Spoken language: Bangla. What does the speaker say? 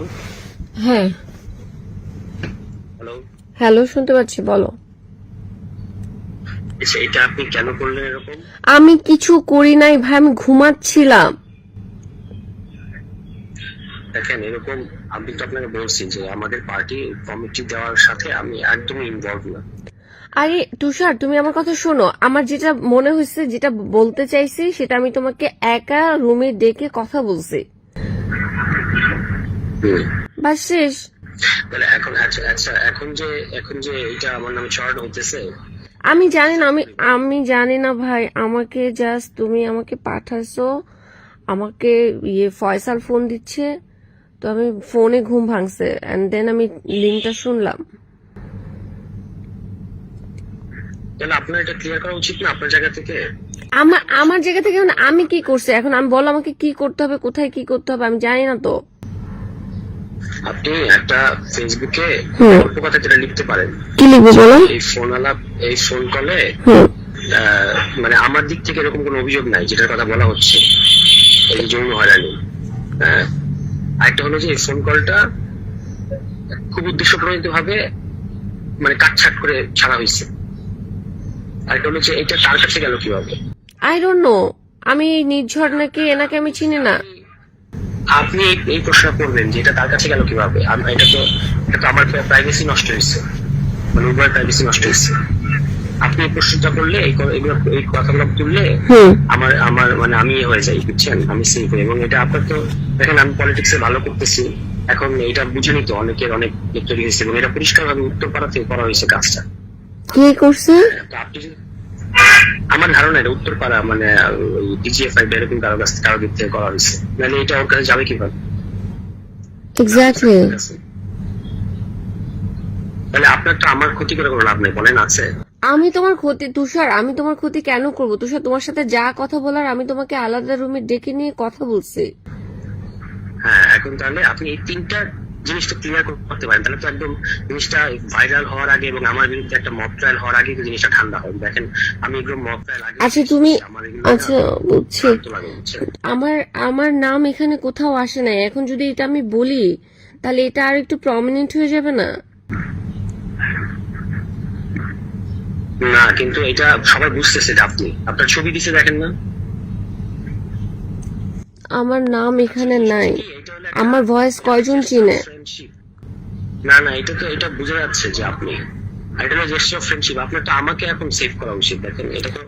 হ্যালো হ্যাঁ। হ্যালো হ্যালো শুনতে পাচ্ছি বলো। আচ্ছা এটা আপনি কেন করলেন এরকম? আমি কিছু করি নাই ভাই আমি ঘুমাচ্ছিলাম। দেখেন এরকম আমি তো আপনাকে বলছি যে আমাদের পার্টি কমিটি দেওয়ার সাথে আমি একদমই ইনভলভ না। আরে তুষার তুমি আমার কথা শোনো। আমার যেটা মনে হয়েছে যেটা বলতে চাইছি সেটা আমি তোমাকে একা রুমে ডেকে কথা বলছি। বাস শেষ? তাহলে এখন আচ্ছা আচ্ছা এখন যে এখন যে এটা আমার নামে ছড়ানো হইতেছে? আমি জানি না আমি আমি জানি না ভাই আমাকে জাস্ট তুমি আমাকে পাঠাইছো আমাকে ইয়ে ফয়সাল ফোন দিচ্ছে তো আমি ফোনে ঘুম ভাঙছে এন্ড দেন আমি লিঙ্কটা শুনলাম। তাহলে আপনার এটা ক্লিয়ার করা উচিত না আপনার জায়গা থেকে? আমার আমার জায়গা থেকে এখন আমি কি করছি? এখন আমি বলো আমাকে কি করতে হবে কোথায় কি করতে হবে আমি জানি না তো। আপনি একটা ফেসবুকে। গল্প কথা যেটা লিখতে পারেন। কি লিখব বলো এই ফোন আলাপ এই ফোন কলে মানে আমার দিক থেকে এরকম কোনো অভিযোগ নাই যেটার কথা বলা হচ্ছে। এই যে যৌন হয়রানি। হ্যাঁ। আরেকটা হলো যে এই ফোন কলটা খুব উদ্দেশ্য প্রণীত ভাবে মানে কাটছাট করে ছাড়া হয়েছে। আরেকটা হলো যে এটা তার কাছে গেল কীভাবে? আই ডোন্ট নো আমি নির্ঝর নাকি এনাকে আমি চিনি না। আপনি এই- প্রশ্নটা করবেন যে এটা তার কাছে গেল কীভাবে? এটা তো এটা তো আমার প্রাইভেসি নষ্ট হয়েছে। মানে উভয় প্রাইভেসি নষ্ট হয়েছে। আপনি এই প্রশ্নটা করলে এই এই কথাগুলো তুললে আমার আমার মানে আমি ইয়ে হয়ে যাই বুঝছেন? আমি সেভ হই এবং এটা আপনার তো দেখেন আমি পলিটিক্সে ভালো করতেছি। এখন এটা বুঝেনি তো অনেকের অনেক তৈরি হয়েছে এবং এটা পরিষ্কার ভাবে উত্তরপাড়া থেকে করা হয়েছে কাজটা। কে করছে? আপনি আমার ধারণা এটা উত্তরপাড়া মানে ডিজিএফআই এরকম কারও কাছ থেকে কারও দিক থেকে করা হয়েছে। মানে এটা ওর কাছে যাবে কীভাবে? এক্স্যাক্টলি তাহলে আপনার তো আমার ক্ষতি করে কোনো লাভ নেই বলেন আছে। আমি তোমার ক্ষতি তুষার আমি তোমার ক্ষতি কেন করব? তুষার তোমার সাথে যা কথা বলার আমি তোমাকে আলাদা রুমে ডেকে নিয়ে কথা বলছি। হ্যাঁ এখন তাহলে আপনি এই তিনটা জিনিসটা ক্লিয়ার করতে পারেন। তাহলে তো একদম জিনিসটা ভাইরাল হওয়ার আগে এবং আমার বিরুদ্ধে একটা মক ট্রায়াল হওয়ার আগে জিনিসটা ঠান্ডা হয়। দেখেন আমি এগুলো মক ট্রায়াল আগে আচ্ছা তুমি আমার আচ্ছা বুঝছি? আমার আমার নাম এখানে কোথাও আসে না এখন যদি এটা আমি বলি তাহলে এটা আর একটু প্রমিনেন্ট হয়ে যাবে না? না কিন্তু এটা সবাই বুঝতেছে আপনি। আপনার ছবি দিছে দেখেন না? আমার নাম এখানে নাই আমার ভয়েস কয়জন চিনে। না না, এটা তো এটা বোঝা যাচ্ছে যে আপনি এটা জেস্টার ফ্রেন্ডশিপ আপনি তো আমাকে এখন সেভ করা উচিত, দেখেন, এটা